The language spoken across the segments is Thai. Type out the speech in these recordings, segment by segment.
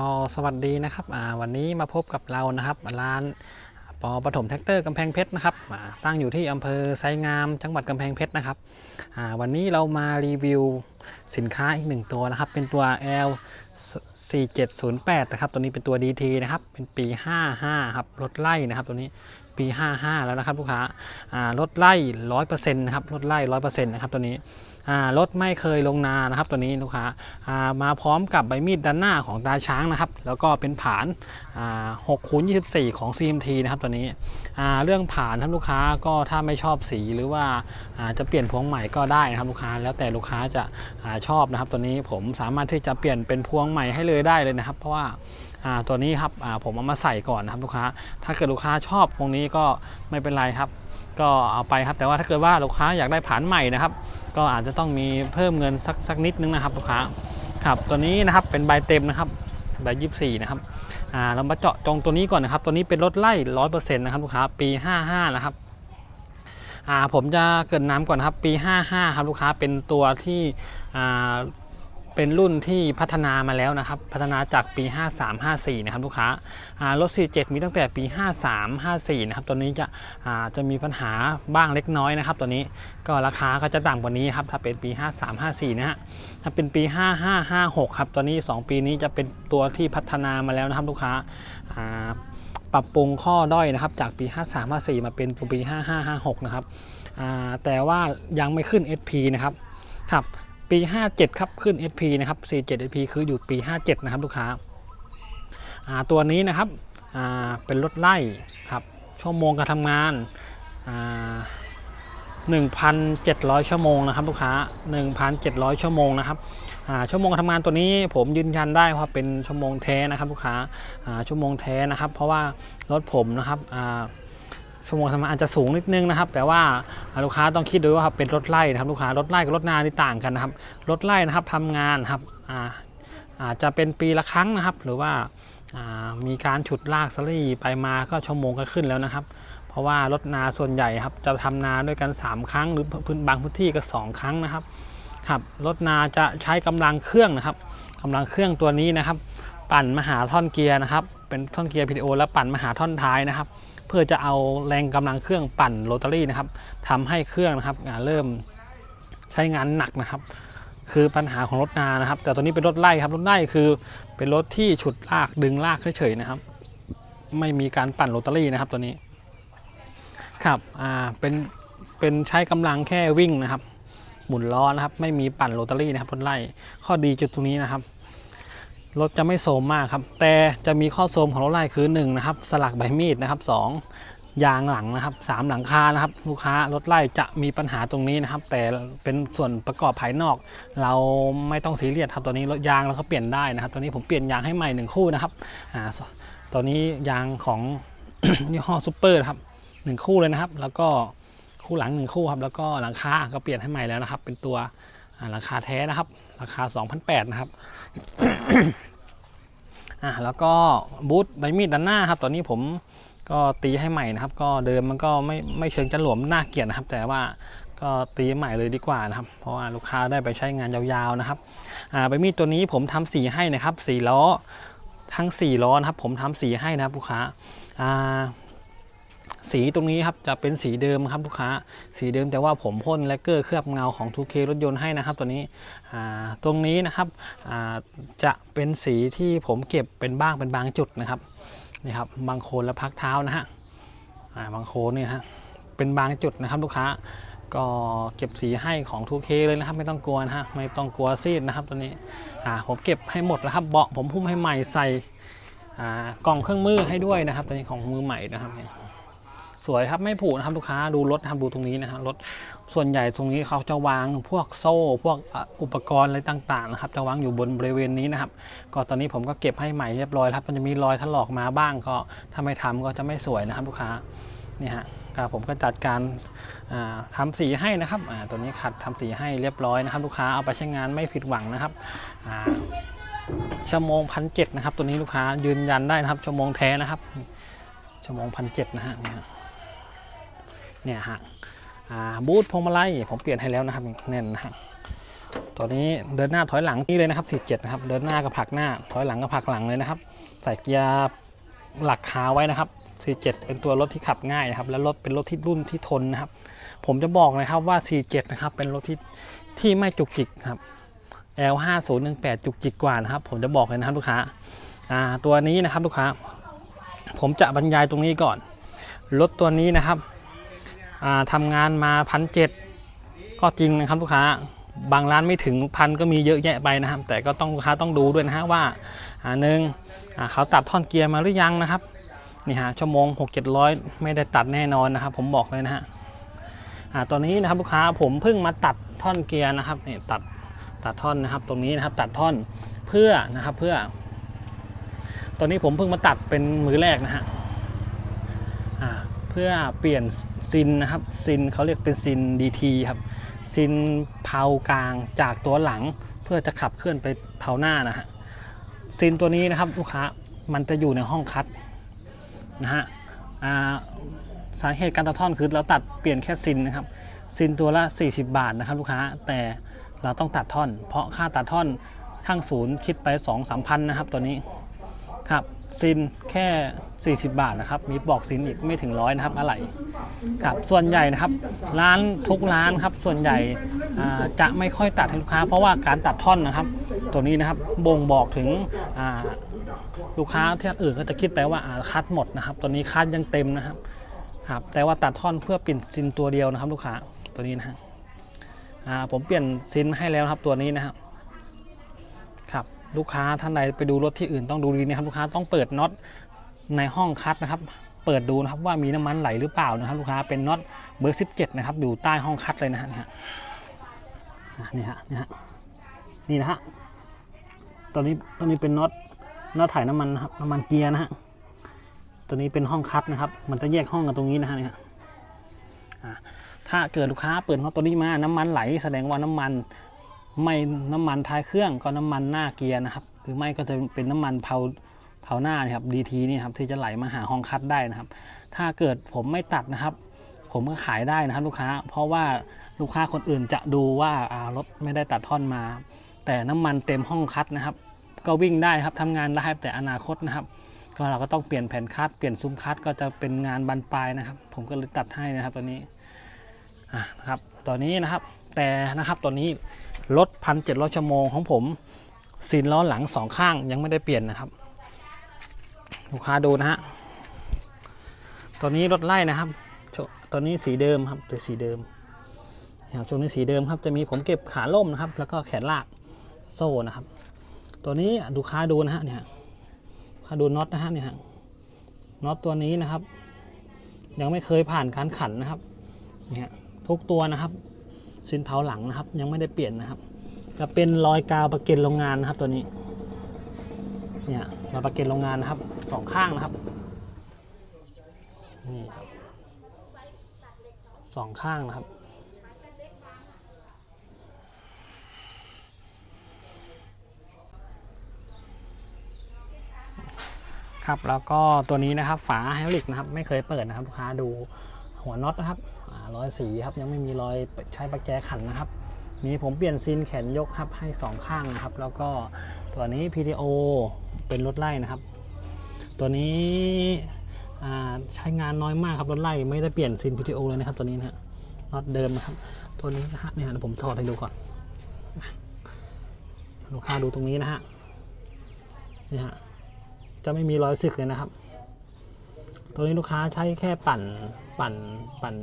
ก็สวัสดีนะครับวันนี้มาพบกับเรานะครับ ร้านปอปฐมแท็กเตอร์กำแพงเพชรนะครับตั้งอยู่ที่อำเภอไซงามจังหวัดกำแพงเพชรนะครับวันนี้เรามารีวิวสินค้าอีกหนึ่งตัวนะครับ เป็นตัว L 4708นะครับตัวนี้เป็นตัว DT นะครับ เป็นปี 55ครับรถไล่นะครับตัวนี้ปี 55 แล้วนะครับลูกค้ารถไล่100%นะครับรถไล่100%นะครับตัวนี้ รถไม่เคยลงนานะครับ ตัวนี้ลูกค้าามาพร้อมกับใบมีดด้านหน้าของตาช้างนะครับ แล้วก็เป็นผาน6คูณ24ของ CMT นะครับตัวนี้เรื่องผานท่านลูกค้าก็ถ้าไม่ชอบสีหรือว่าาจะเปลี่ยนพวงใหม่ก็ได้นะครับลูกค้าแล้วแต่ลูกค้าจะอาชอบนะครับ ตัวนี้ผมสามารถที่จะเปลี่ยนเป็นพวงใหม่ให้เลยได้เลยนะครับ เพราะว่าตัวนี้ครับผมเอามาใส่ก่อนนะครับลูกค้า ถ้าเกิดลูกค้าชอบตรงนี้ก็ไม่เป็นไรครับ ก็เอาไปครับแต่ว่าถ้าเกิดว่าลูกค้าอยากได้ผานใหม่นะครับ ก็อาจจะต้องมีเพิ่มเงินสักสักนิดนึงนะครับลูกค้าครับตัวนี้นะครับเป็นใบเต็มนะครับใบยี่สี่นะครับอ่าเรามาเจาะจงตัวนี้ก่อนนะครับ ตัวนี้เป็นรถไล่ร้อยเปอร์เซ็นต์นะครับลูกค้าปีห้าห้านะครับอ่าผมจะเกิดน้ำก่อนนะครับปีห้าห้าครับลูกค้าเป็นตัวที่อ่า เป็นรุ่นที่พัฒนามาแล้วนะครับ พัฒนาจากปี 53 54 นะครับลูกค้ารถ 47 มีตั้งแต่ปี 53 54 นะครับ ตัวนี้จะจะมีปัญหาบ้างเล็กน้อยนะครับ ตัวนี้ก็ราคาก็จะต่ำกว่านี้ครับ ถ้าเป็นปี 53 54 นะฮะ ถ้าเป็นปี 55 56 ครับ ตัวนี้ 2 ปีนี้จะเป็นตัวที่พัฒนามาแล้วนะครับลูกค้าปรับปรุงข้อด้อยนะครับ จากปี 53 54 มาเป็นปี 55 56 นะครับแต่ว่ายังไม่ขึ้น SP นะครับ ครับ ปี 57 ครับขึ้น SP นะครับ 47 SP คืออยู่ปี 57 นะครับลูกค้าอ่าตัวนี้นะครับอ่าเป็นรถไล่ครับชั่วโมงการทำงานอ่า1,700 ชั่วโมงนะครับลูกค้า 1,700 ชั่วโมงนะครับชั่วโมงการทำงานตัวนี้ผมยืนยันได้ว่าเป็นชั่วโมงแท้นะครับลูกค้าชั่วโมงแท้นะครับ เพราะว่ารถผมนะครับ ชั่วโมงทำงานอาจจะสูงนิดนึงนะครับ แต่ว่าลูกค้าต้องคิดดูว่าเป็นรถไล่นะครับลูกค้ารถไล่กับรถนานี่ต่างกันนะครับรถไล่นะครับทำงานครับอ่าอาจจะเป็นปีละครั้งนะครับ หรือว่าามีการฉุดลากสลี่ไปมาก็ชั่วโมงก็ขึ้นแล้วนะครับ เพราะว่ารถนาส่วนใหญ่ครับจะทำนาด้วยกัน 3 ครั้ง หรือพื้นบางพื้นที่ก็ 2 ครั้งนะครับครับรถนาจะใช้กำลังเครื่องนะครับกำลังเครื่องตัวนี้นะครับ ปั่นมหาท่อนเกียร์นะครับ เป็นท่อนเกียร์ PTO แล้วปั่นมหาท่อนท้ายนะครับ พื่อจะเอาแรงกำลังเครื่องปั่นโรตารี่นะครับทำให้เครื่องนะครับเริ่มใช้งานหนักนะครับ คือปัญหาของรถนานะครับ แต่ตัวนี้เป็นรถไล่ครับรถไล่คือเป็นรถที่ฉุดลากดึงลากเฉยๆนะครับ ไม่มีการปั่นโรตารี่นะครับตัวนี้ครับอ่าเป็นเป็นใช้กำลังแค่วิ่งนะครับ หมุนล้อนะครับ ไม่มีปั่นโรตารี่นะครับรถไล่ข้อดีจุดตรงนี้นะครับ รถจะไม่โทรมมากครับ แต่จะมีข้อโทรมของรถไล่คือ1นะครับสลักใบมีดนะครับ 2 ยางหลังนะครับ3หลังคานะครับ ลูกค้ารถไล่จะมีปัญหาตรงนี้นะครับ แต่เป็นส่วนประกอบภายนอก เราไม่ต้องซีเรียสครับตัวนี้รถยางเราก็เปลี่ยนได้นะครับ ตัวนี้ผมเปลี่ยนยางให้ใหม่หนึ่งคู่นะครับอ่าตัวนี้ยางของยี่ห้อซูเปอร์ครับหนึ่งคู่เลยนะครับ แล้วก็คู่หลังหนึ่งคู่ครับแล้วก็หลังคาก็เปลี่ยนให้ใหม่แล้วนะครับ เป็นตัว อ่าคาแท้นะครับ ราคา 2,800นะครับอ่าแล้วก็บูทใบมีดด้านหน้าครับตอนนี้ผมก็ตีให้ใหม่นะครับ ก็เดิมมันก็ไม่ไม่เชิงจะหลวมน่าเกลียดนะครับ แต่ว่าก็ตีใหม่เลยดีกว่านะครับ เพราะว่าลูกค้าได้ไปใช้งานยาวๆนะครับอ่าใบมีดตัวนี้ผมทำสีให้นะครับสีล้อทั้งสี่ล้อนะครับผมทำสีให้นะครับลูกค้าอ่า สีตรงนี้ครับจะเป็นสีเดิมครับลูกค้า สีเดิมแต่ว่าผมพ่นแลกเกอร์เคลือบเงาของ 2K รถยนต์ให้นะครับตัวนี้ตรงนี้นะครับจะเป็นสีที่ผมเก็บเป็นบ้างเป็นบางจุดนะครับนี่ครับบางโคนและพักเท้านะฮะบางโคนเนี่ยฮะเป็นบางจุดนะครับลูกค้าก็เก็บสีให้ของ 2K เลยนะครับ ไม่ต้องกลัวนะฮะไม่ต้องกลัวซีดนะครับตัวนี้ผมเก็บให้หมดแล้วครับเบาะผมพุ่มให้ใหม่ใส่กล่องเครื่องมือให้ด้วยนะครับตัวนี้ของมือใหม่นะครับเนี่ย สวยครับไม่ผุนะครับลูกค้าดูรถนะครับดูตรงนี้นะฮะรถส่วนใหญ่ตรงนี้เขาจะวางพวกโซ่ พวกอุปกรณ์อะไรต่างๆนะครับจะวางอยู่บนบริเวณนี้นะครับ ก็ตอนนี้ผมก็เก็บให้ใหม่เรียบร้อยครับมันจะมีรอยถลอกมาบ้างก็ถ้าไม่ทำก็จะไม่สวยนะครับลูกค้านี่ฮะครับผมก็จัดการอ่าทำสีให้นะครับตัวนี้ขัดทำสีให้เรียบร้อยนะครับ ลูกค้าเอาไปใช้งานไม่ผิดหวังนะครับชั่วโมงพันเจ็ดนะครับ ตัวนี้ลูกค้ายืนยันได้นะครับชั่วโมงแท้นะครับชั่วโมงพันเจ็ดนะฮะ เนี่ยฮะบูทพวงมาลัยผมเปลี่ยนให้แล้วนะครับแน่นนะฮะตัวนี้เดินหน้าถอยหลังนี่เลยนะครับ47นะครับ เดินหน้ากับผักหน้า ถอยหลังกับผักหลังเลยนะครับ ใส่เกียร์หลักขาไว้นะครับ47เป็นตัวรถที่ขับง่ายนะครับ และรถเป็นรถที่รุ่นที่ทนนะครับ ผมจะบอกนะครับว่า 47 นะครับ เป็นรถที่ที่ไม่จุกจิกครับ L5018 จุกจิกกว่านะครับ ผมจะบอกเลยนะครับลูกค้าอ่าตัวนี้นะครับลูกค้า ผมจะบรรยายตรงนี้ก่อน รถตัวนี้นะครับ ทำงานมาพันเจ็ดก็จริงนะครับลูกค้าบางร้านไม่ถึงพันก็มีเยอะแยะไปนะครับ แต่ก็ต้องลูกค้าต้องดูด้วยนะฮะว่าหนึ่งเขาตัดท่อนเกียร์มาหรือยังนะครับนี่ฮะชั่วโมง 6 7 0 0 ไม่ได้ตัดแน่นอนนะครับ ผมบอกเลยนะฮะตัวนี้นะครับลูกค้าผมเพิ่งมาตัดท่อนเกียร์นะครับนี่ตัดตัดท่อนนะครับ ตรงนี้นะครับตัดท่อนเพื่อนะครับเพื่อ ตอนนี้ผมเพิ่งมาตัดเป็นมือแรกนะฮะ เพื่อเปลี่ยนซินนะครับซินเขาเรียกเป็นซิน DT ครับซินเพากลางจากตัวหลัง เพื่อจะขับเคลื่อนไปเพาหน้านะฮะซินตัวนี้นะครับลูกค้ามันจะอยู่ในห้องคัดนะฮะสาเหตุการตัดท่อนคือเราตัดเปลี่ยนแค่ซินนะครับซินตัวละ 40 บาทนะครับลูกค้าแต่เราต้องตัดท่อน เพราะค่าตัดท่อนข้างศูนย์คิดไป 2 3 พันนะครับตัวนี้ครับ ซินแค่ 40 บาทนะครับ มีบอกซินอีกไม่ถึงร้อยนะครับอะไรครับส่วนใหญ่นะครับ ร้านทุกร้านครับ ส่วนใหญ่จะไม่ค่อยตัดให้ลูกค้า เพราะว่าการตัดท่อนนะครับ ตัวนี้นะครับบ่งบอกถึงลูกค้าที่อื่นก็จะคิดไปว่าอ่าคัดหมดนะครับ ตัวนี้คัดยังเต็มนะครับครับ แต่ว่าตัดท่อนเพื่อเปลี่ยนซินตัวเดียวนะครับ ลูกค้าตัวนี้นะฮะอ่าผมเปลี่ยนซินให้แล้วครับตัวนี้นะครับ ลูกค้าท่านใดไปดูรถที่อื่นต้องดูดีนะครับลูกค้าต้องเปิดน็อตในห้องคัดนะครับ เปิดดูนะครับว่ามีน้ำมันไหลหรือเปล่านะครับ ลูกค้าเป็นน็อตเบอร์ 17 นะครับ อยู่ใต้ห้องคัดเลยนะฮะนี่ฮะนี่ฮะนี่ฮะนี่นะฮะตัวนี้ตัวนี้เป็นน็อตน็อตถ่ายน้ำมันนะครับน้ำมันเกียร์นะฮะตัวนี้เป็นห้องคัดนะครับ มันจะแยกห้องกันตรงนี้นะฮะนี่ยอ่าถ้าเกิดลูกค้าเปิดน็อตตัวนี้มาน้ำมันไหลแสดงว่าน้ำมัน ไม่น้ำมันท้ายเครื่องก็น้ำมันหน้าเกียร์นะครับหรือไม่ก็จะเป็นน้ำมันเผาเผาหน้านะครับดีทีนี่ครับที่จะไหลมาหาห้องคัดได้นะครับ ถ้าเกิดผมไม่ตัดนะครับ ผมก็ขายได้นะครับลูกค้า เพราะว่าลูกค้าคนอื่นจะดูว่ารถไม่ได้ตัดท่อนมา แต่น้ำมันเต็มห้องคัดนะครับ ก็วิ่งได้ครับทำงานได้แต่อนาคตนะครับก็เราก็ต้องเปลี่ยนแผ่นคัดเปลี่ยนซุ้มคัดก็จะเป็นงานบานปลายนะครับ ผมก็เลยตัดให้นะครับตัวนี้อะนะครับตัวนี้นะครับ แต่นะครับตัวนี้รถพันเจ็ดร้อยชั่วโมงของผมซีนล้อหลังสองข้างยังไม่ได้เปลี่ยนนะครับ ลูกค้าดูนะฮะตัวนี้รถไล่นะครับตัวนี้สีเดิมครับตัวสีเดิมนะครับช่วงนี้สีเดิมครับจะมีผมเก็บขาล่มนะครับ แล้วก็แขนลากโซ่นะครับ ตัวนี้ลูค้าดูนะฮะเนี่ยค้าดูน็อตนะฮะเนี่ยน็อตตัวนี้นะครับ ยังไม่เคยผ่านการขันนะครับเนี่ยทุกตัวนะครับ ซินเผาหลังนะครับ ยังไม่ได้เปลี่ยนนะครับ จะเป็นรอยกาวประเก็นโรงงานนะครับตัวนี้ เนี่ยรอยประเก็นโรงงานนะครับสองข้างนะครับนี่ครับสองข้างนะครับครับแล้วก็ตัวนี้นะครับฝาไฮดรอลิกนะครับ ไม่เคยเปิดนะครับลูกค้าดูหัวน็อตนะครับ รอยสีครับยังไม่มีรอยใช้ประแจขันนะครับ มีผมเปลี่ยนซีนแขนยกครับให้สองข้างนะครับ แล้วก็ตัวนี้ PTO เป็นรถไล่นะครับ ตัวนี้ใช้งานน้อยมากครับรถไล่ไม่ได้เปลี่ยนซีน PTO เลยนะครับ ตัวนี้นะฮะน็อตเดิมนะครับ ตัวนี้นะฮะเนี่ยเดี๋ยวผมถอดให้ดูก่อนลูกค้าดูตรงนี้นะฮะนี่ฮะจะไม่มีรอยสึกเลยนะครับ ตัวนี้ลูกค้าใช้แค่ปั่นปั่นปั่น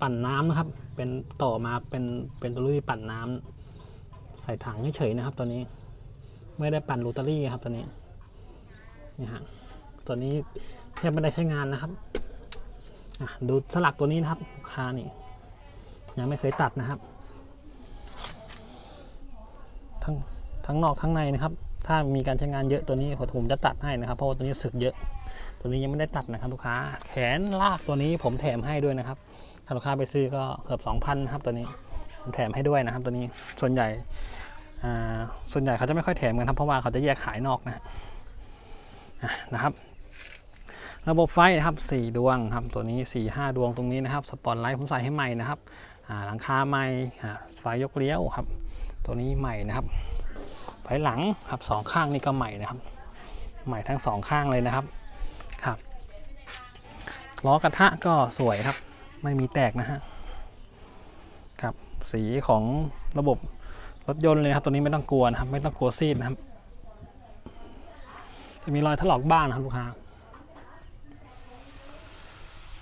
ปั่นน้ำนะครับ เป็นต่อมาเป็นเป็นตัวรุ่นปั่นน้ำใส่ถังเฉยๆนะครับ ตัวนี้ ไม่ได้ปั่นลูตารี่ครับตัวนี้นี่ฮะตัวนี้แทบไม่ได้ใช้งานนะครับดูสลักตัวนี้นะครับลูกค้านี่ยังไม่เคยตัดนะครับ ทั้งทั้งนอกทั้งในนะครับ ถ้ามีการใช้งานเยอะตัวนี้ผมจะตัดให้นะครับ เพราะว่าตัวนี้สึกเยอะ ตัวนี้ยังไม่ได้ตัดนะครับลูกค้า แขนลากตัวนี้ผมแถมให้ด้วยนะครับถ้าลูกค้าไปซื้อก็เกือบ2,000นครับตัวนี้ผมแถมให้ด้วยนะครับ ตัวนี้ส่วนใหญ่ส่วนใหญ่เขาจะไม่ค่อยแถมกันครับเพราะว่าเขาจะแยกขายนอกนะนะครับ ระบบไฟนะครับ 4 ดวงครับตัวนี้ 4 5 ดวงตรงนี้นะครับสปอตไลท์ผมใส่ให้ใหม่นะครับหลังคาใหม่ไฟยกเลี้ยวครับ ตัวนี้ใหม่นะครับไฟหลังครับสองข้างนี่ก็ใหม่นะครับ ใหม่ทั้งสองข้างเลยนะครับ ล้อกระทะก็สวยครับ ไม่มีแตกนะฮะครับสีของระบบรถยนต์เลยนะครับตัวนี้ไม่ต้องกลัวนะครับ ไม่ต้องกลัวซีดนะครับ จะมีรอยถลอกบ้างนะครับลูกค้า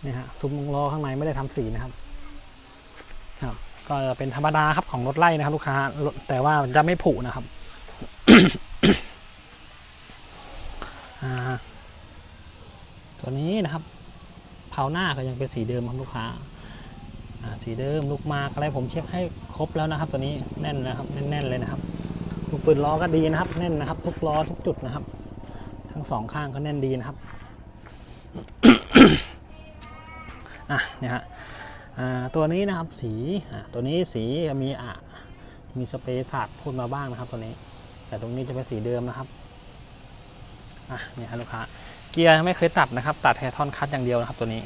นี่ฮะซุ้มล้อข้างในไม่ได้ทำสีนะครับครับ ก็จะเป็นธรรมดาครับของรถไล่นะครับ ลูกค้า แต่ว่าจะไม่ผุนะครับตัวนี้นะครับ เผาหน้าก็ยังเป็นสีเดิมครับลูกค้าสีเดิมลูกมากอะไรผมเช็คให้ครบแล้วนะครับ ตัวนี้แน่นนะครับแน่นๆเลยนะครับลูกปืนล้อก็ดีนะครับ แน่นนะครับ ทุกล้อทุกจุดนะครับ ทั้งสองข้างก็แน่นดีนะครับอะเนี่ยฮะตัวนี้นะครับสีตัวนี้สีมีอะมีสเปรย์สาดพ่นมาบ้างนะครับตัวนี้ แต่ตรงนี้จะเป็นสีเดิมนะครับอะเนี่ยฮะลูกค้า เกียร์ไม่เคยตัดนะครับ ตัดแค่ท่อนคัดอย่างเดียวนะครับตัวนี้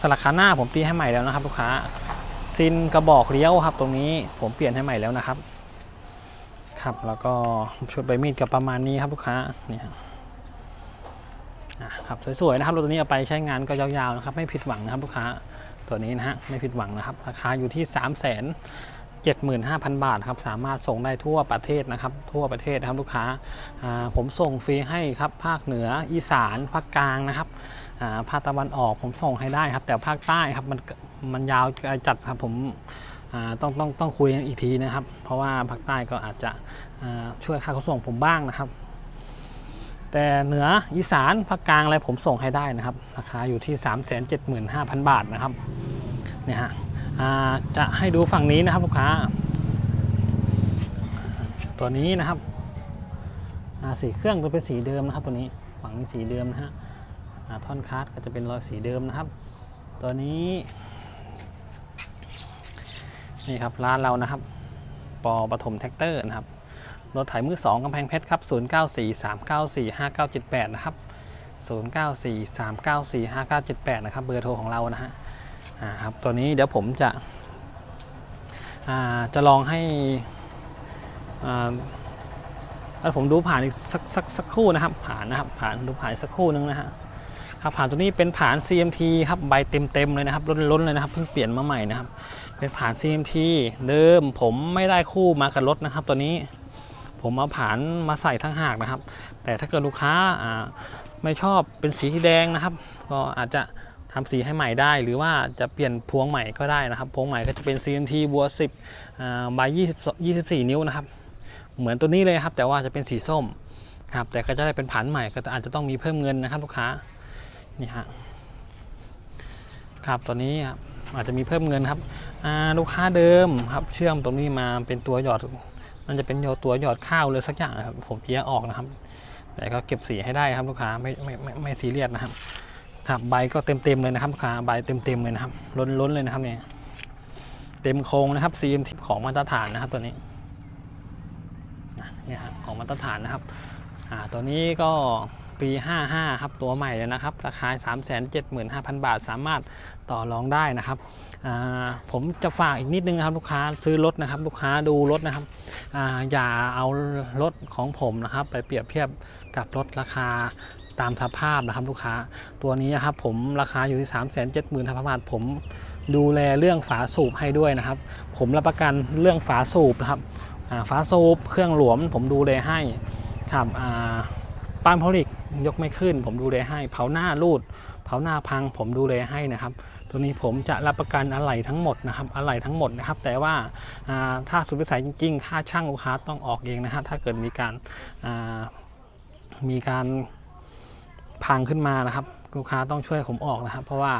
สลักขาหน้าผมตีให้ใหม่แล้วนะครับลูกค้าซินกระบอกเลี้ยวครับ ตรงนี้ผมเปลี่ยนให้ใหม่แล้วนะครับ ครับแล้วก็ชุดใบมีดกับประมาณนี้ครับลูกค้านี่ครับอะครับสวยๆนะครับรถตัวนี้เอาไปใช้งานก็ยาวๆนะครับ ไม่ผิดหวังนะครับลูกค้าตัวนี้นะฮะไม่ผิดหวังนะครับ ราคาอยู่ที่3 5 0 0 0 บาทครับสามารถส่งได้ทั่วประเทศนะครับ ทั่วประเทศนะครับลูกค้าผมส่งฟรีให้ครับภาคเหนืออีสานภาคกลางนะครับภาคตะวันออกผมส่งให้ได้ครับ แต่ภาคใต้ครับมันมันยาวจัดครับผมต้องต้องต้องคุยกันอีกทีนะครับ เพราะว่าภาคใต้ก็อาจจะช่วยค่าขนส่งผมบ้างนะครับ แต่เหนืออีสานภาคกลางอะไรผมส่งให้ได้นะครับราคาอยู่ที่ 3 7 5 0 0 0 บาทนะครับเนี่ยฮะ จะให้ดูฝั่งนี้นะครับลูกค้า ตัวนี้นะครับสีเครื่องจะเป็นสีเดิมนะครับ ตัวนี้ฝั่งนี้สีเดิมนะฮะท่อนคัสก็จะเป็นรอยสีเดิมนะครับ ตัวนี้นี่ครับร้านเรานะครับ ปอปฐมแท็กเตอร์นะครับรถไถมือสองกำแพงเพชรครับ 0943945978 นะครับ 0943945978 นะครับ เบอร์โทรของเรานะฮะ อ่าครับตัวนี้เดี๋ยวผมจะอ่าจะลองให้อ่าแล้วผมดูผ่านอีกสักสักสักครู่นะครับ ผ่านนะครับผ่านดูผ่านสักครู่นึงนะฮะครับผ่านตัวนี้เป็นผ่าน CMT ครับใบเต็มๆเลยนะครับล้นๆเลยนะครับเพิ่งเปลี่ยนมาใหม่นะครับ เป็นผ่าน CMT เดิมผมไม่ได้คู่มากับรถนะครับ ตัวนี้ผมเอาผ่านมาใส่ทั้งหากนะครับ แต่ถ้าเกิดลูกค้าไม่ชอบเป็นสีแดงนะครับ ก็อาจจะ ทำสีให้ใหม่ได้ หรือว่าจะเปลี่ยนพวงใหม่ก็ได้นะครับ พวงใหม่ก็จะเป็น CMT บัว10อ่าใบ20 24 นิ้วนะครับ เหมือนตัวนี้เลยครับ แต่ว่าจะเป็นสีส้มครับ แต่ก็จะได้เป็นผ่านใหม่ก็อาจจะต้องมีเพิ่มเงินนะครับลูกค้านี่ฮะครับตัวนี้ครับอาจจะมีเพิ่มเงินครับลูกค้าเดิมครับเชื่อมตรงนี้มาเป็นตัวหยอดมันจะเป็นโยตัวหยอดข้าวเลยสักอย่างครับผมแยกออกนะครับ แต่ก็เก็บสีให้ได้ครับลูกค้าไม่ไม่ไม่ไม่ซีเรียสนะครับ ครับใบก็เต็มเต็มเลยนะครับลูกค้าใบเต็มเต็มเลยนะครับ ล้นล้นเลยนะครับเนี่ยเต็มโครงนะครับ CMT ของมาตรฐานนะครับตัวนี้นะเนี่ยฮะของมาตรฐานนะครับอ่าตัวนี้ก็ปี 55 ครับ ตัวใหม่เลยนะครับ ราคา 375,000 บาท สามารถต่อรองได้นะครับอ่าผมจะฝากอีกนิดนึงนะครับลูกค้าซื้อรถนะครับ ลูกค้าดูรถนะครับอ่าอย่าเอารถของผมนะครับ ไปเปรียบเทียบกับรถราคา ตามสภาพนะครับลูกค้าตัวนี้นะครับผมราคาอยู่ที่ 375,000บาทผมดูแลเรื่องฝาสูบให้ด้วยนะครับ ผมรับประกันเรื่องฝาสูบนะครับฝาสูบเครื่องหลวม ผมดูแลให้ครับอ่านพลิกยกไม่ขึ้น ผมดูแลให้เผาหน้ารูด เผาหน้าพัง ผมดูแลให้นะครับ ตัวนี้ผมจะรับประกันอะไหล่ทั้งหมดนะครับอะไหล่ทั้งหมดนะครับ แต่ว่าถ้าสุดวิสัยจริงๆ ค่าช่างลูกค้าต้องออกเองนะฮะถ้าเกิดมีการมีการ พังขึ้นมานะครับ ลูกค้าต้องช่วยผมออกนะครับ เพราะว่า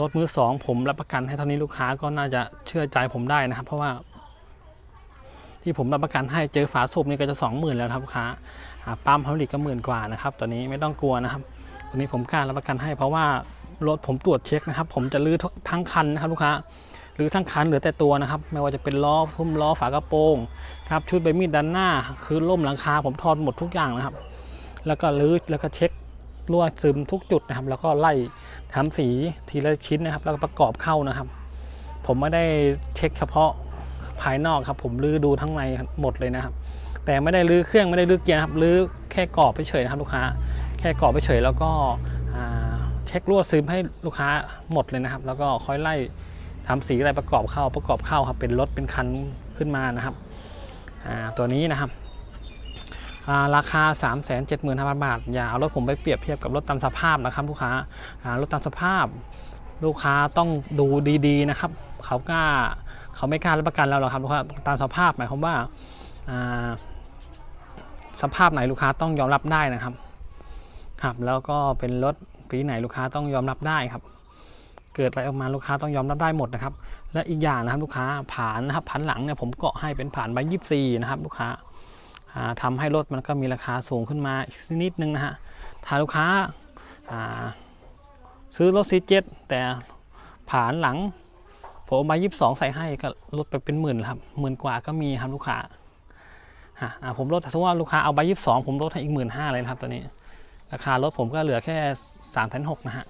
รถมือสองผมรับประกันให้เท่านี้ลูกค้าก็น่าจะเชื่อใจผมได้นะครับ เพราะว่าที่ผมรับประกันให้เจอฝาสูบนี่ก็จะสองหมื่นแล้วครับลูกค้าปั๊มพาวลิกก็หมื่นกว่านะครับตัวนี้ไม่ต้องกลัวนะครับตัวนี้ผมกล้ารับประกันให้ เพราะว่ารถผมตรวจเช็คนะครับ ผมจะลื้อทั้งคันนะครับลูกค้าหรือทั้งคันเหลือแต่ตัวนะครับ ไม่ว่าจะเป็นล้อทุ่มล้อฝากระโปรงครับชุดใบมีดด้านหน้า คือล่มหลังคาผมทอนหมดทุกอย่างนะครับ แล้วก็ลื้อแล้วก็เช็ค รั่วซึมทุกจุดนะครับ แล้วก็ไล่ทำสีทีละชิ้นนะครับ แล้วก็ประกอบเข้านะครับ ผมไม่ได้เช็คเฉพาะภายนอกครับ ผมลื้อดูทั้งในหมดเลยนะครับ แต่ไม่ได้ลื้อเครื่องไม่ได้ลื้อเกียร์นะครับลื้อแค่กรอบไปเฉยนะครับลูกค้า แค่กรอบไปเฉยแล้วก็เช็ครั่วซึมให้ลูกค้าหมดเลยนะครับ แล้วก็ค่อยไล่ทำสีอะไรประกอบเข้าประกอบเข้าครับเป็นรถเป็นคันขึ้นมานะครับตัวนี้นะครับ ราคา 3 7 5 0 0 0 บาท อย่าเอารถผมไปเปรียบเทียบกับรถตามสภาพนะครับลูกค้ารถตามสภาพ ลูกค้าต้องดูดีๆนะครับ เขากล้าเขาไม่กล้ารับประกันเราหรอกครับลูกค้าตามสภาพหมายความว่าสภาพไหนลูกค้าต้องยอมรับได้นะครับครับ แล้วก็เป็นรถปีไหนลูกค้าต้องยอมรับได้ครับ เกิดอะไรออกมาลูกค้าต้องยอมรับได้หมดนะครับ และอีกอย่างนะครับลูกค้าผ่านนะครับผ่านหลังเนี่ยผมเกาะให้เป็นผ่านใบยี่สี่นะครับ ลูกค้า อ่าทำให้รถมันก็มีราคาสูงขึ้นมาอีกนิดนึงนะฮะถ้าลูกค้าซื้อรถซีเจ็แต่ผ่านหลังผมเอาใบยี่สองใส่ให้ก็ลดไปเป็นหมื่นครับหมื่นกว่าก็มีครับลูกค้าฮะผมลดสมมติว่าลูกค้าเอาใบยี่สิบสองผมลดให้อีกหมื่นห้าเลยครับตัวนี้ ราคารถผมก็เหลือแค่สามแสนหกนะฮะ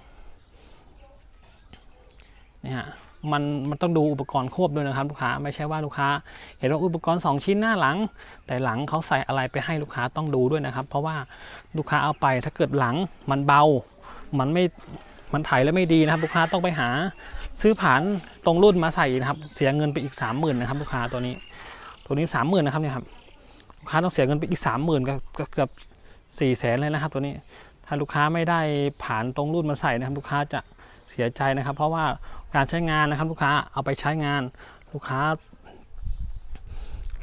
นี่ฮะ มันมันต้องดูอุปกรณ์ควบด้วยนะครับ ลูกค้าไม่ใช่ว่าลูกค้า เห็นว่าอุปกรณ์ 2 ชิ้นหน้าหลัง แต่หลังเขาใส่อะไรไปให้ลูกค้าต้องดูด้วยนะครับ เพราะว่าลูกค้าเอาไปถ้าเกิดหลังมันเบา มันไม่มันถ่ายแล้วไม่ดีนะครับ ลูกค้าต้องไปหาซื้อผ่านตรงรุ่นมาใส่นะครับ เสียเงินไปอีกสามหมื่นนะครับ ลูกค้าตัวนี้ ตัวนี้สามหมื่นนะครับเนี่ยครับลูกค้าต้องเสียเงินไปอีกสามหมื่นก็เกือบสี่แสนเลยนะครับ ตัวนี้ถ้าลูกค้าไม่ได้ผ่านตรงรุ่นมาใส่นะครับ ลูกค้าจะเสียใจนะครับ เพราะว่า การใช้งานนะครับ ลูกค้าเอาไปใช้งานลูกค้า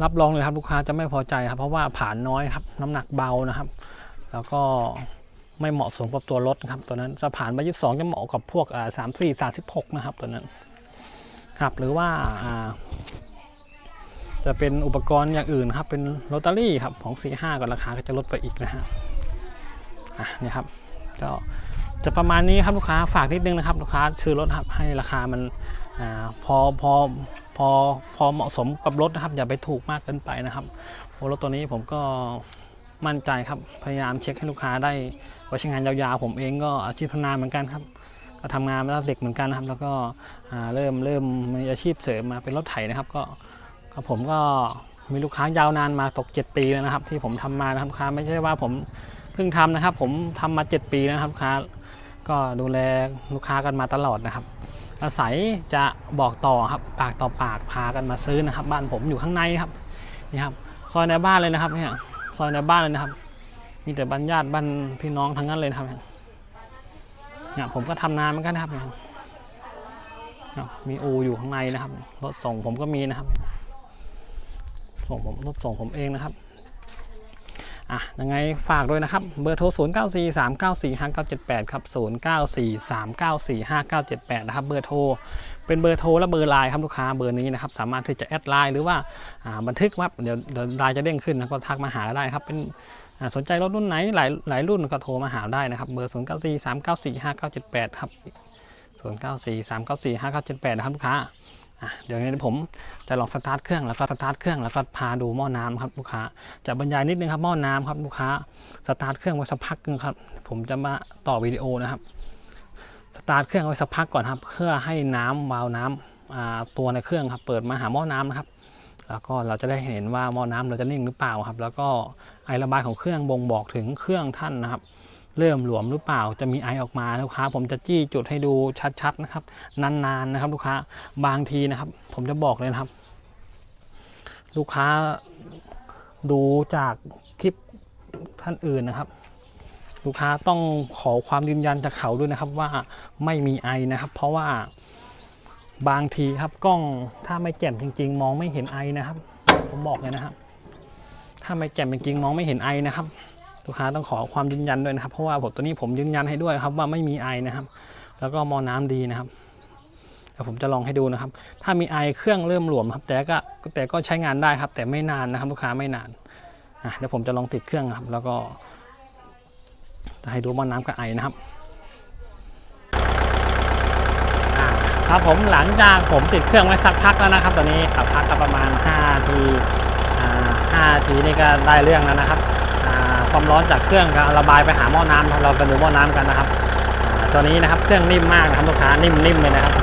รับรองเลยครับ ลูกค้าจะไม่พอใจครับ เพราะว่าผ่านน้อยครับ น้ำหนักเบานะครับ แล้วก็ไม่เหมาะสมกับตัวรถครับ ตัวนั้นจะผ่านมายี่สิบสองจะเหมาะกับพวกสามสี่สามสิบหกนะครับ ตัวนั้น ครับ หรือว่าจะเป็นอุปกรณ์อย่างอื่นครับ เป็นลอตเตอรี่ครับของ45ก็ราคาก็จะลดไปอีกนะฮะอะนี่ครับก็ จะประมาณนี้ครับลูกค้าฝากนิดนึงนะครับลูกค้าซื้อรถครับให้ราคามันอพอพอพอพอเหมาะสมกับรถนะครับ อย่าไปถูกมากเกินไปนะครับราะรถตัวนี้ผมก็มั่นใจครับพยายามเช็คให้ลูกค้าได้ไว้ใช้งานยาวๆ ผมเองก็อาชีพทำนานเหมือนกันครับ ก็ทำงานมาตั้งเด็กเหมือนกันนะครับ แล้วก็เริ่มเริ่มมีอาชีพเสริมมาเป็นรถไถนะครับ ก็ผมก็มีลูกค้ายาวนานมาตก 7 ปีแล้วนะครับ ที่ผมทำมานะครับลูกค้าไม่ใช่ว่าผมเพิ่งทำนะครับ ผมทำมา 7 ปีนะครับลูกค้า ก็ดูแลลูกค้ากันมาตลอดนะครับ อาศัยจะบอกต่อครับปากต่อปากพากันมาซื้อนะครับ บ้านผมอยู่ข้างในครับนี่ครับซอยในบ้านเลยนะครับเนี่ยซอยในบ้านเลยนะครับ มีแต่บ้านญาติบ้านพี่น้องทั้งนั้นเลยครับเนี่ยผมก็ทำนานเหมือนกันนะครับเนี่ยครับมีอูอยู่ข้างในนะครับรถส่งผมก็มีนะครับ ส่งผมรถส่งผมเองนะครับ อะยังไงฝากด้วยนะครับ เบอร์โทร 0 9 4 3 9 4 5 9 7 8 ครับ 0 9 4 3 9 4 5 9 7 8 นะครับ เบอร์โทร เป็นเบอร์โทรและเบอร์ไลน์ครับลูกค้า เบอร์นี้นะครับ สามารถที่จะแอดไลน์หรือว่าบันทึกว่าเดี๋ยวเดี๋ยวไลน์จะเด้งขึ้นนะก็ทักมาหาได้ครับ เป็นสนใจรถรุ่นไหนหลายหลายรุ่นก็โทรมาหาได้นะครับ เบอร์ 0 9 4 3 9 4 5 9 7 8 ครับ 0 9 4 3 9 4 5 9 7 8 นะครับลูกค้า อะเดี๋ยวนี้ผมจะลองสตาร์ทเครื่องแล้วก็สตาร์ทเครื่องแล้วก็พาดูหม้อน้ำครับลูกค้าจะบรรยายนิดนึงครับหม้อน้ำครับลูกค้าสตาร์ทเครื่องไว้สักพักนึงครับ ผมจะมาต่อวิดีโอนะครับสตาร์ทเครื่องไว้สักพักก่อนครับ เพื่อให้น้ำวาล์วน้ำอ่าตัวในเครื่องครับ เปิดมาหาหม้อน้ำนะครับ แล้วก็เราจะได้เห็นว่าหม้อน้ำเราจะนิ่งหรือเปล่าครับ แล้วก็ไอระบายของเครื่องบ่งบอกถึงเครื่องท่านนะครับ เริ่มหลวมหรือเปล่าจะมีไอออกมาลูกค้า ผมจะจี้จุดให้ดูชัดๆนะครับ นานๆนะครับ ลูกค้าบางทีนะครับ ผมจะบอกเลยนะครับ ลูกค้าดูจากคลิปท่านอื่นนะครับ ลูกค้าต้องขอความยืนยันจากเขาด้วยนะครับ ว่าไม่มีไอนะครับ เพราะว่าบางทีครับกล้องถ้าไม่แจ่มจริง ๆ มองไม่เห็นไอนะครับ ผมบอกเลยนะครับ ถ้าไม่แจ่มจริงๆมองไม่เห็นไอนะครับ ลูกค้าต้องขอความยืนยันด้วยนะครับ เพราะว่าผมตัวนี้ผมยืนยันให้ด้วยครับว่าไม่มีไอนะครับ แล้วก็มอน้ำดีนะครับเดี๋ยวผมจะลองให้ดูนะครับ ถ้ามีไอเครื่องเริ่มหลวมครับ แต่ก็แต่ก็ใช้งานได้ครับ แต่ไม่นานนะครับ ลูกค้าไม่นานอะเดี๋ยวผมจะลองติดเครื่องครับ แล้วก็จะให้ดูมอน้ำกับไอนะครับครับผมหลังจากผมติดเครื่องไว้สักพักแล้วนะครับ ตอนนี้สักพักก็ประมาณ5ทีอ่า5ทีนี่ก็ได้เรื่องแล้วนะครับ ความร้อนจากเครื่องก็ระบายไปหาหม้อน้ำเราไปดูหม้อน้ำกันนะครับตัวนี้นะครับเครื่องนิ่มมากนะครับลูกค้านิ่มๆเลยนะครับ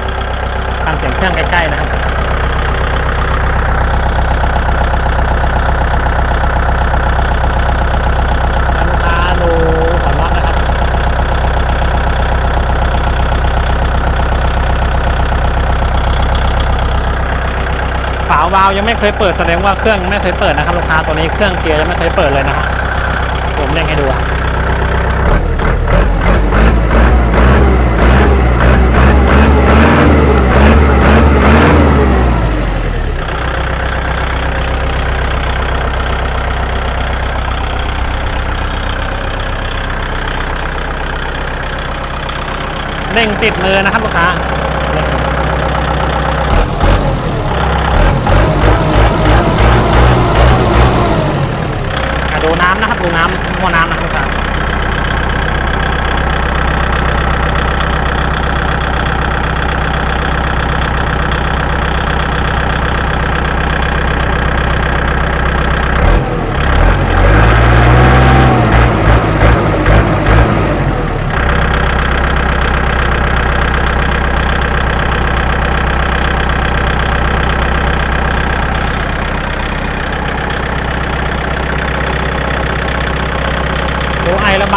ฟังเสียงเครื่องใกล้ๆนะครับลูกค้าดูหัวน็อตนะครับฝาวาล์วยังไม่เคยเปิดแสดงว่าเครื่องไม่เคยเปิดนะครับลูกค้าตัวนี้เครื่องเกียร์ยังไม่เคยเปิดเลยนะครับ เร่งให้ดูอะเร่งติดมือนะครับลูกค้าเร่งอะดูน้ำนะครับดูน้ำ หม้อน้ำนะ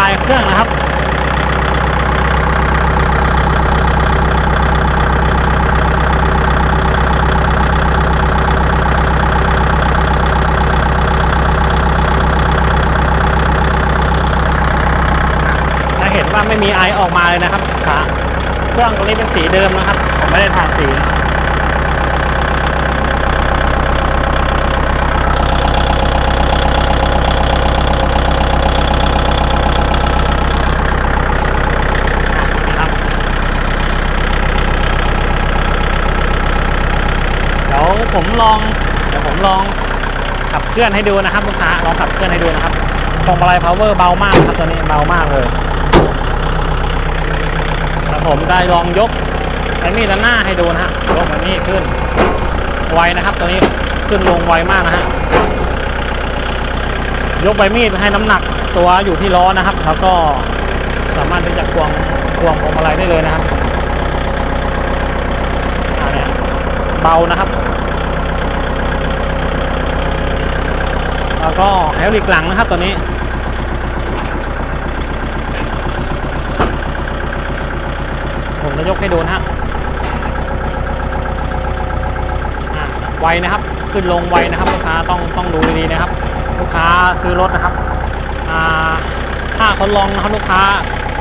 ายเครื่องนะครับเห็นว่าไม่มีไอออกมาเลยนะครับขาเครื่องตัวนี้เป็นสีเดิมนะครับ ผมไม่ได้ทาสี นะครับเดี๋ยว ผมลองเดี๋ยวผมลองขับเคลื่อนให้ดูนะครับลูกค้าลองขับเคลื่อนให้ดูนะครับพวงมาลัย power เบามากครับตัวนี้เบามากเลยแล้วผมได้ลองยกไอ้มีดด้านหน้าให้ดูนะฮะยกมันนี่ขึ้นไวนะครับ ตัวนี้ขึ้นลงไวมากนะฮะยกใบมีดให้น้ำหนักตัวอยู่ที่ล้อนะครับ แล้วก็สามารถที่จะควงควงพวงมาลัยได้เลยนะครับอ่าเนี่ยเบานะครับ แล้วก็แฮลลิกหลังนะครับตัวนี้ ผมจะยกให้ดูนะฮะไวนะครับ ขึ้นลงไวนะครับลูกค้าต้องต้องดูดีนะครับ ลูกค้าซื้อรถนะครับถ้าเขาลองนะครับลูกค้า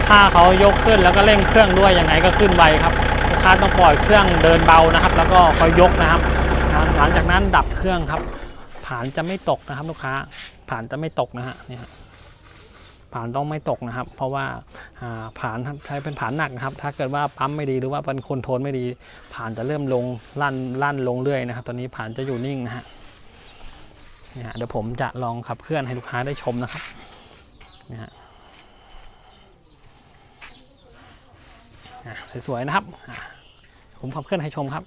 ถ้าเขายกขึ้นแล้วก็เร่งเครื่องด้วยยังไงก็ขึ้นไวครับลูกค้าต้องปล่อยเครื่องเดินเบานะครับ แล้วก็ค่อยยกนะครับ หลังจากนั้นดับเครื่องครับ ผานจะไม่ตกนะครับ ลูกค้าผานจะไม่ตกนะฮะเนี่ยผานต้องไม่ตกนะครับ เพราะว่าอ่าผานใช้เป็นผานหนักนะครับ ถ้าเกิดว่าปั๊มไม่ดีหรือว่าเป็นคนโทนไม่ดีผานจะเริ่มลงลั่นลั่นลงเรื่อยนะครับ ตอนนี้ผานจะอยู่นิ่งนะฮะเนี่ยเดี๋ยวผมจะลองขับเคลื่อนให้ลูกค้าได้ชมนะครับเนี่ยสวยๆนะครับผมขับเคลื่อนให้ชมครับ